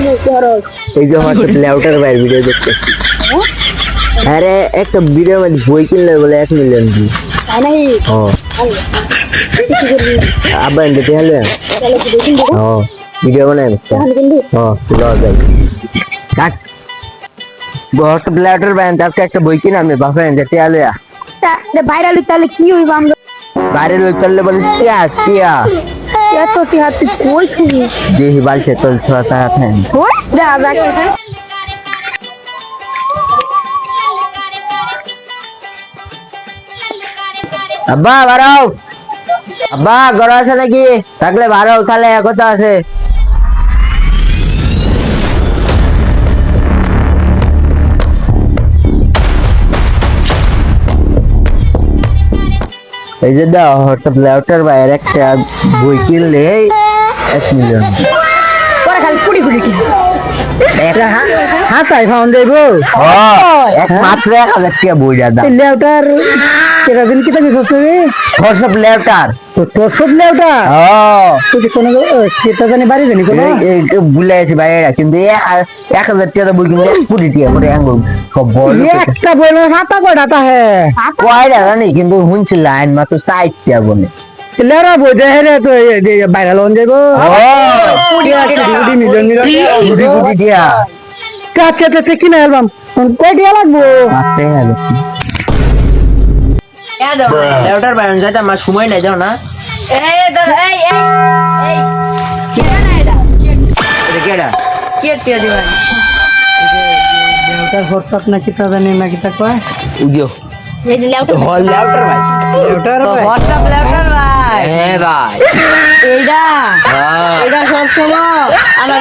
এই যে হোয়াটসঅ্যাপ লেউটার বাইর ভিডিও দেখতেছি। আরে একটা ভিডিও মধ্যে বই কিনলে বলে এক মিলিয়ন তাই নাকি? ও। করবি আব্বা তাহলে তাহলে ও ভিডিও বানাই তাহলে কিন্তু ও লওয়া যায় কাট হোয়াটসঅ্যাপ লেউটার বাইর আজকে একটা বই কিনে আমি বাপা এনতে তাহলে ভাইরাল তাহলে কি হইব আমরা? বাইরে লোক চললে বলে টিয়া টিয়া। এত কি হাত তুই কই খুবি দেখি বালছে তোর ছোড়া টাকা খায় কই যা যা আব্বা বাড়াও আব্বা ঘর আছে নাকি থাকলে বাড়াও তাহলে কথা আছে এই যে দাও হোয়াটসঅ্যাপ ল্যাপটপ বাইরে একটা বই কিনলে এক মিলিয়ন পরে খালি কুড়ি কুড়ি টি একটা হ্যাঁ তাই ফাউন যাইব এক মাত্র এক হাজার টাকা বই দাদা লেউটার। কেটা দিন কিতা কিছু তুমি হোয়াটসঅ্যাপ ল্যাপটপ তো তোর সব লেউটা ও তুই কোনো কেটা জানি বাড়ি জানি কোনো? ভুলে গেছি ভাইয়েরা কিন্তু এক হাজার টাকা বই কিনলে এক কোটি টাকা করে আঙ্গুল সব বড় একটা বই না হাতা কয়টা তা হে কয়টা জানি কিন্তু শুনছি লাইন মাত্র ষাটটা বলে লেরা বই দে রে তো বাইরে লোন। কুড়ি মিলিয়ন কোটি কোটি কাকে তে কিনা অ্যালবাম কয় টাকা লাগবো। বাইরে যাইতে আমার সময় নাই যাও না। হোয়াটসঅ্যাপ জানি কয়? উদিও। আমার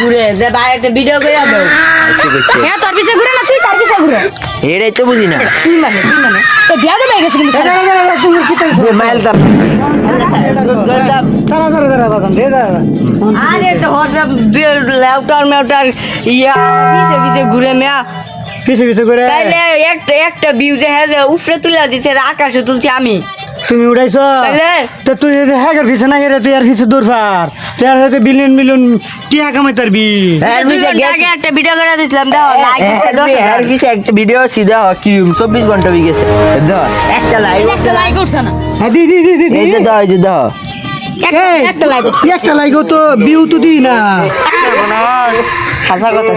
ঘুরে যে ভাই। একটা ভিডিও করে দাও আচ্ছা হ্যাঁ তোর পিছে ঘুরে না তুই তার পিছে ঘুরে এটাই তো বুঝি না মানে মানে ইয়া ঘুরে মেয়া পিছে পিছে করে একটা একটা ভিউ যে হ্যাঁ যে উপরে তুলে দিচ্ছে আকাশে তুলছি আমি তুমি উড়াইছ তো তুই হ্যাগের পিছে না গেলে তুই আর পিছে দূর পার তুই আর হয়তো বিলিয়ন মিলিয়ন টিয়া কামাই হ্যাঁ দুই ঘণ্টা একটা ভিডিও করে দিছিলাম দেখো লাইক দিছে একটা ভিডিও সিধা কি চব্বিশ ঘণ্টা হয়ে গেছে দাও একটা লাইভ একটা লাইক উঠছে না হ্যাঁ দি দি দি দি। এই যে দাও এই যে দাও একটা এই, একটা লাইক লাইগো তো বিউ তো দি না হাসা কথা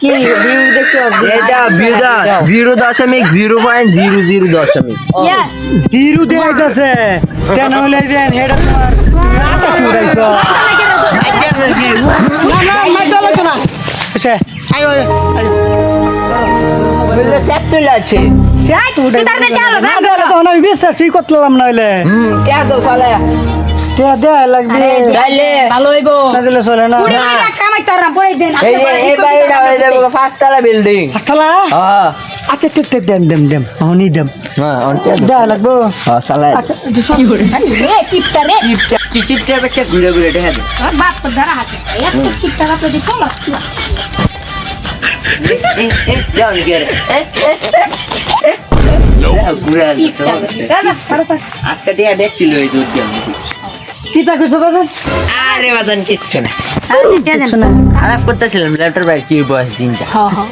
কি ভিউ দেখছ এটা ভিউটা জিরো দশমিক জিরো পয়েন্ট জিরো জিরো দশমিক। জিরো দিয়ে যাচ্ছে কেন হলে যে আচ্ছা আমি বিশ্বাস ঠিক করলাম টিয়া দেয়া লাগবে। তাইলে ভালো হইবো। না দিলে চলে না। কামাই তার পরে দেন। এই এই বাড়িটা হয়ে যাবে। পাঁচতলা বিল্ডিং আসলা হ্যাঁ। আচ্ছা তে তে দেম দেম দেম। হনি দেম। হ্যাঁ অন্তে দেয়া। লাগবো। হ্যাঁ সালে আচ্ছা কি করে? রে টিপটা রে। টিপটা টিপটা বেচে ঘুরে ঘুরে দেখা দে। বাপ তো ধরা হাতে এত টিপটা কাছে দি কম এই এই যাও ঘুরে। টিপটা দাদা ধরো তো আজকে দিয়ে ব্যক্তি লই দুধ দিয়ে কিতা কইছো বাবা আরে বাদান কিচ্ছু না। দিতে দেন। খারাপ করতেছিলাম ল্যাপটপ ভাই কি বয়স দিন যা। হ্যাঁ হ্যাঁ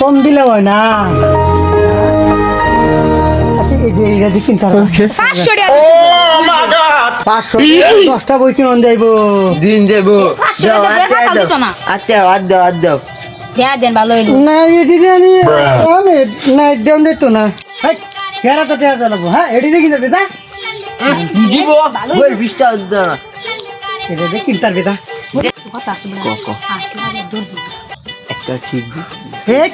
কম দিলে হয় না। আচ্ছা দশটা বই কিনুন যাইবো দিন দেবো পাঁচশো দাও। টাকা আতে দিয়ে না। দেন ভালো না এটি আমি আমি না দেন দিত না। হাই কেরা তো হ্যাঁ এটি দিব? বই বিশটা দাও না। এটা দিয়ে কিনতে পারবে তা কথা আছে ক ক। একটা ঠিক ঠিক?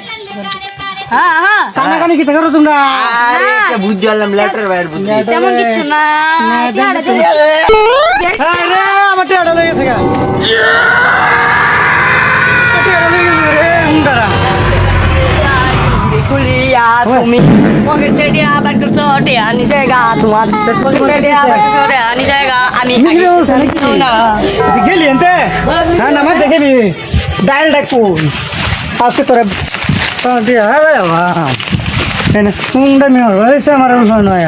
হ্যাঁ হ্যাঁ। কানাকানি কিতা করো তোমরা? আরে একটা বুঝ জানলাম ল্যাপটপ। ভাইয়ের তেমন কিছু না। আরে আমার গা। রে খুলিয়া তুমি পকেটে দিয়া বার করছ টিয়া নিচে গা তোমার পকেটে দিয়া বার করছ টিয়া নিচে গা আমি? না। গেলি এনতে? হ্যাঁ নামাজ দেখেনি ডাইল ডাকু আজকে তোরা হ্যাঁ ভাই মুন্ডা মেয়র হয়েছে আমার নয়।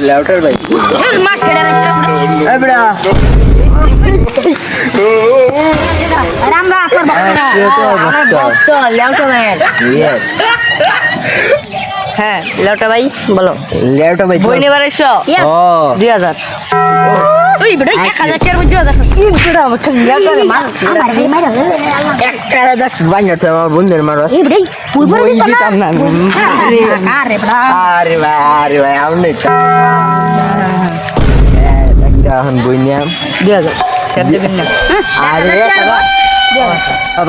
লেউটার ভাই। মার ছেড়ে বেড়া ভক্ত ভাই ইয়েস হ্যাঁ লেউটা ভাই বলো। লেউটা ভাই বই নেবার এসো ও। দুই হাজার। ওই বেটা এক হাজার টাকার মধ্যে হাজার এই বেটা আমার খালি লেউটা রে মার এক দেখ বাঞ্জা তো আমার বন্ধুর মারো। বই দিতাম না। আমি। আরে ভাই আরে ভাই আমি একটা এখন বই নিয়াম দুই হাজার আরে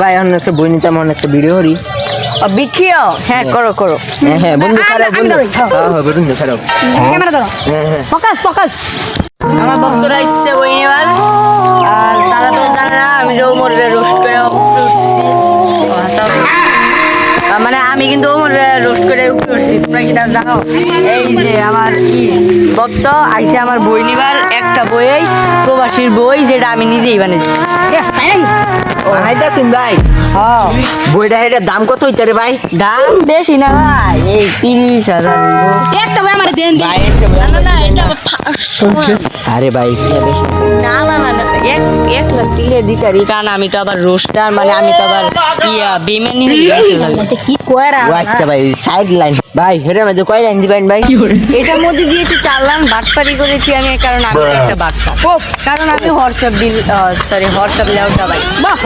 ভাই এখন একটা বই নিতাম অনেক একটা ভিডিও করি। বিকিও? হ্যাঁ করো করো। হ্যাঁ হ্যাঁ বন্ধু খারাপ বন্ধু। হ্যাঁ হ্যাঁ বন্ধু খারাপ। ক্যামেরা ধরো। হ্যাঁ হ্যাঁ। Focus focus. আমার ভক্তরা ইচ্ছে বই নেবার আর তারা তো জানে না আমি যে ওমরে রোস্ট করে মানে আমি কিন্তু ওমরে রোস্ট করে উপরে উঠছি। তোমরা কি তার জানো? এই যে আমার কি ভক্ত আইসে আমার বই নিবার একটা বই প্রবাসীর বই যেটা আমি নিজেই বানিয়েছি। আইতাছেন ভাই। হ্যাঁ বইটা এটার দাম কত হইছে রে ভাই? দাম বেশি না ভাই এই তিরিশ হাজার একটা বই আমার দেন দিন ভাই না না না এটা আরে ভাই। না না না না এক এক লাখ দিলে দিতারি কারণ আমি তো আবার রোস্টার মানে আমি তো আবার ইয়া বেমানি কি কয়রা আচ্ছা ভাই সাইড লাইন ভাই হেরে মধ্যে কয় লাইন দিবেন ভাই? এটার মধ্যে দিয়েছি চার লাখ বাটপারি করেছি আমি কারণ আমি একটা বাটপা কারণ আমি হোয়াটসঅ্যাপ বিল সরি হোয়াটসঅ্যাপ লেওটা ভাই বাহ।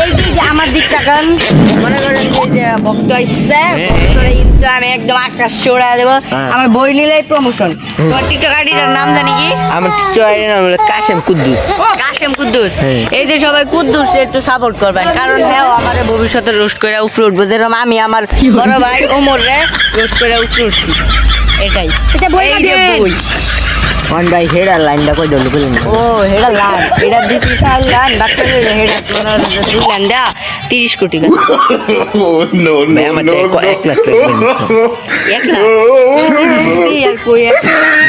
এই যে আমার দিক তাকান মনে করেন যে যে ভক্ত আসছে ভক্তরা কিন্তু আমি একদম আকাশ চড়া দেবো। হ্যাঁ। আমার বই নিলেই প্রমোশন তোমার টিকটক আইডিটার নাম জানি কি? আমার টিচারের নাম হলো কাশেম কুদ্দুস। কাশেম কুদ্দুস হ্যাঁ। এই যে সবাই কুদ্দুস একটু সাপোর্ট করবেন কারণ হ্যাঁ আমার ভবিষ্যতে রোস্ট করে উপরে উঠবো যেরকম আমি আমার বড় ভাই ওমর রে রোস্ট করে উপরে উঠছি এটাই এটা বই না। বই। ওয়ান ভাই হেডার লাইনটা কই দল বলেন ও হেডা লান এটা দিছি সাল লান ডাক্তারের হেডা তোমার দুই লান দা তিরিশ কোটি টাকা Oh no no ভাই আমার এক লাখ এক লাখ এই আর কই না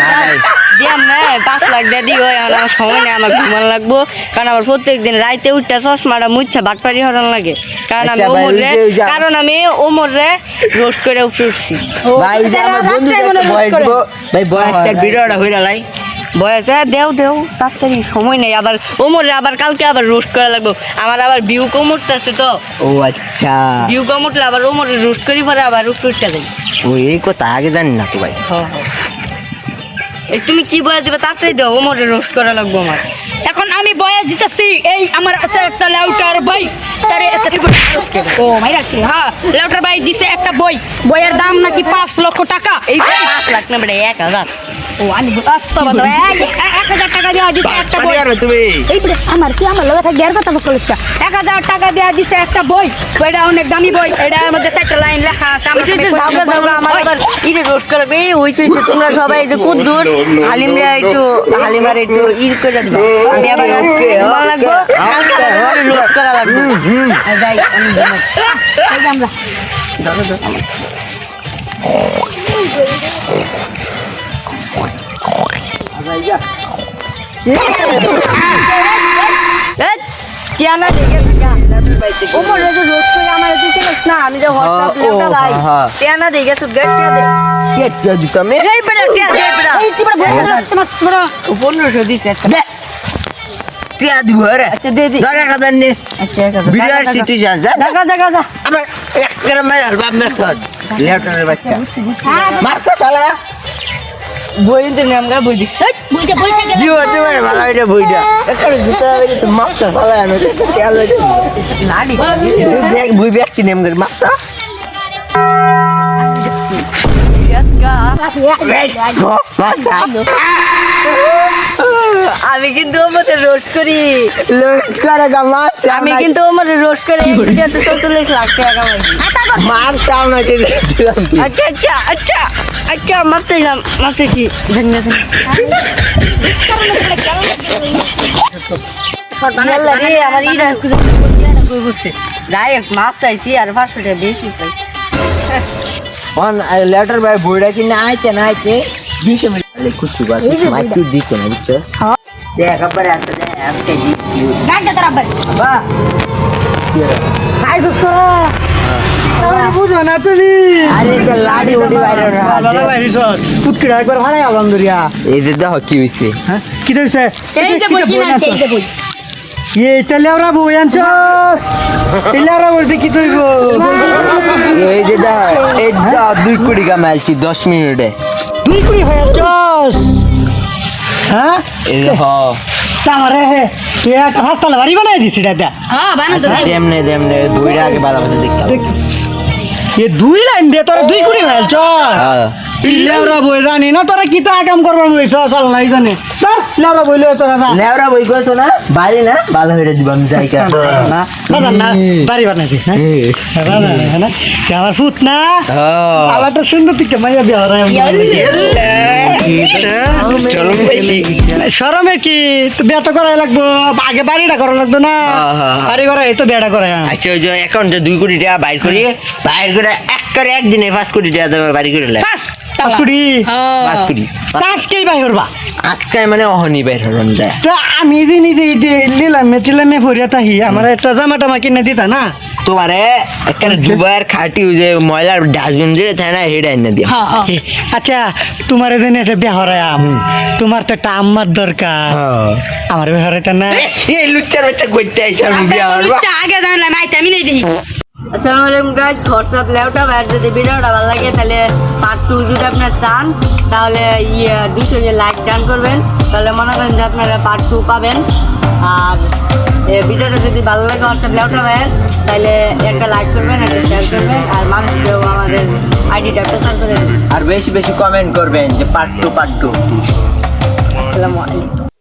ভাই দিয়াম না পাঁচ লাখ দিয়ে দিও আমার সময় নেই আমার ঘুমান লাগবো। কারণ আমার প্রত্যেক দিন রাইতে উঠতে চশমাটা মুচ্ছা বাটপারি হরান লাগে। কারণ আমি ওমর রে কারণ আমি ওমর রে রোস্ট করে উপরে উঠছি। ভাই যে আমার বন্ধু বয়স দিব। ভাই বয়সটার ভিডিওটা হইরা লাই বয়স হ্যাঁ দেও দেও তাড়াতাড়ি সময় নেই। আবার ওমর রে আবার কালকে আবার রোস্ট করা লাগবে। আমার আবার ভিউ কম উঠতেছে তো। ও আচ্ছা। ভিউ কম উঠলে আবার ওমর রোস্ট করি পরে আবার উপরে উঠতে দেয় ও এই কথা আগে জানি না তো ভাই। এই তুমি কি বয়স দিবে তাড়াতাড়ি দাও ওমর রোস্ট করা লাগবো আমার। এখন আমি বয়স দিতেছি এই আমার আছে একটা লেউটার বই তারে একটা ও মাইরা আছে হ্যাঁ লেউটার ভাই দিছে একটা বই বইয়ের দাম নাকি পাঁচ লক্ষ টাকা। এই পাঁচ লাখ না বেটা এক হাজার। ও আমি বাস্তব এক এক হাজার টাকা দেওয়া দিছে একটা বই। তুমি। এই আমার কি আমার লগে থাকে এক হাজার টাকা দেওয়া দিছে একটা বই। বইটা অনেক দামি বই। এটার মধ্যে একটা লাইন লেখা আছে আমার আবার ইরে রোস্ট এই তোমরা সবাই যে কুদ্দুর হালিমরা একটু হালিমার একটু ই করে দিবা। আমি আবার ভালো লাগবো? কালকে রোস্ট করা লাগবে। আর যাই আমি ঘুমাই। আমরা এই, টিয়ানা আমি যে হোয়াটসঅ্যাপ হ্যাঁ, লেখা ভাই। হ্যাঁ। টিয়ানা দেখে তো গেট টিয়া দে। কে টিয়া দিতাম এই বেটা টিয়া দে বেটা এই তোমার তোমার তোমার পনেরোশো দিছে টিয়া দিব রে। আচ্ছা দে দে। আচ্ছা যা যা। যা। আমার এক বাচ্চা। মারতে শালা বই দিন আমরা বই দিই এই, বইটা বই থেকে জি হতে পারে ভালো এটা বইটা। এখানে জুতা হইলে তো মারতে শালা আমি তেল লাড়ি। ব্যাগ বই ব্যাগ কিনে আমি মারছা আমি কিন্তু আমাদের রোস্ট করি। আমি কিন্তু আমাদের রোস্ট করে চল্লিশ লাখ টাকা কামাই মার চাও না যে দিলাম তুই। আচ্ছা আচ্ছা আচ্ছা আচ্ছা মাপ চাইলাম মাপ চাইছি ধন্যবাদ আল্লাহ রে, আমার ইরা খুঁজে কই বসে যাই হোক মাপ চাইছি আর পাঁচশো টাকা বেশি চাই লেটার ভাই বইটা কিনে আইতে না আইতে বার মাইকু দিছে না বুঝছ? দেখ আবার একটা দেখ আজকে দিছি গাড়িটা তোর আব্বার। বাহ দুঃখ আমার বুঝো না তুমি। আরে এটা লাডি উডি বাইরে ভালো বাইরিস কুটকিটা একবার ভাড়াই আলাম দরিয়া এই যে দেখো কি হইছে। হ্যাঁ কি দেখছে এই যে বই কিনা এই যে বই এই তাহলে আমরা বই আনছস তাহলে আমরা বলতে কি তুইব এই যে দা এই দা দুই কোটি কামাইছি দশ মিনিটে। দুই কুড়ি হয়ে আনছস হ্যাঁ? আমারে হে তুই একটা হাসপাতাল বাড়ি বানাই দিছি এটা হ্যাঁ বানা তো দেব দেমনে দেমনে বইটা আগে বাধা বাধা দেখতাম এ দুই লাইন দিয়ে তোরা দুই কুড়ি হয়ে আনছস হ্যাঁ। লেওরা বই জানি না তোরা কি তা কাম করবার বইছ? চল নাই জানি ধর লেওরা বইলে তোরা যা। নেওরা বই কইছো না? বাইরে না ভালো হয়ে দিব আমি যাই কা না না বাড়ি বানাইছি হ্যাঁ আমার ফুট না আলাটা সুন্দর থেকে মাইয়া দেওয়া শরমে কি? তো বিয়া তো করাই লাগবো। আগে বাড়িটা করা লাগতো না। হ্যাঁ, হ্যাঁ, হ্যাঁ। বাড়ি করা এই তো বিয়াটা করা আচ্ছা ওই যে অ্যাকাউন্টে দুই কোটি টাকা বাইর করি। বাইর করে এক করে একদিনে পাঁচ কোটি টাকা দেবে বাড়ি করে পাঁচ কোটি পাঁচ আজকেই বাই করবা। আজকে মানে অহনি যায় তো আমি যে নিজে লিলামে টিলামে ভরিয়া তাহি আমার একটা জামা টামা কিনে দিতা না? তোমারে একটা দুবার খাটি যে ময়লার ডাস্টবিন যে থাকে না হেডা এনে দিয়া হ্যাঁ হ্যাঁ। আচ্ছা তোমার বিয়া হরায়াম তোমার তো একটা আম্মার দরকার। আমার বিয়া হরাইতা না এই লুচ্চার বাচ্চা করতে আইসা আমি ইচ্ছা আগে জানলাম আইতে নেই দেখি। আসসালামু আলাইকুম গাইস হোয়াটসঅ্যাপ ল্যাপটপ আর যদি ভিডিওটা ভালো লাগে তাহলে পার্ট টু যদি আপনার চান তাহলে ইয়ে দুশো ইয়ে লাইক ডান করবেন তাহলে মনে করেন যে আপনারা পার্ট টু পাবেন। আর ভিডিওটা যদি ভালো লাগে হোয়াটসঅ্যাপ ল্যাপটপের তাহলে একটা লাইক করবেন একটা শেয়ার করবেন আর মানুষকেও আমাদের আইডিটা প্রচার করে আর বেশি বেশি কমেন্ট করবেন যে পার্ট টু পার্ট টু আসসালামু আলাইকুম।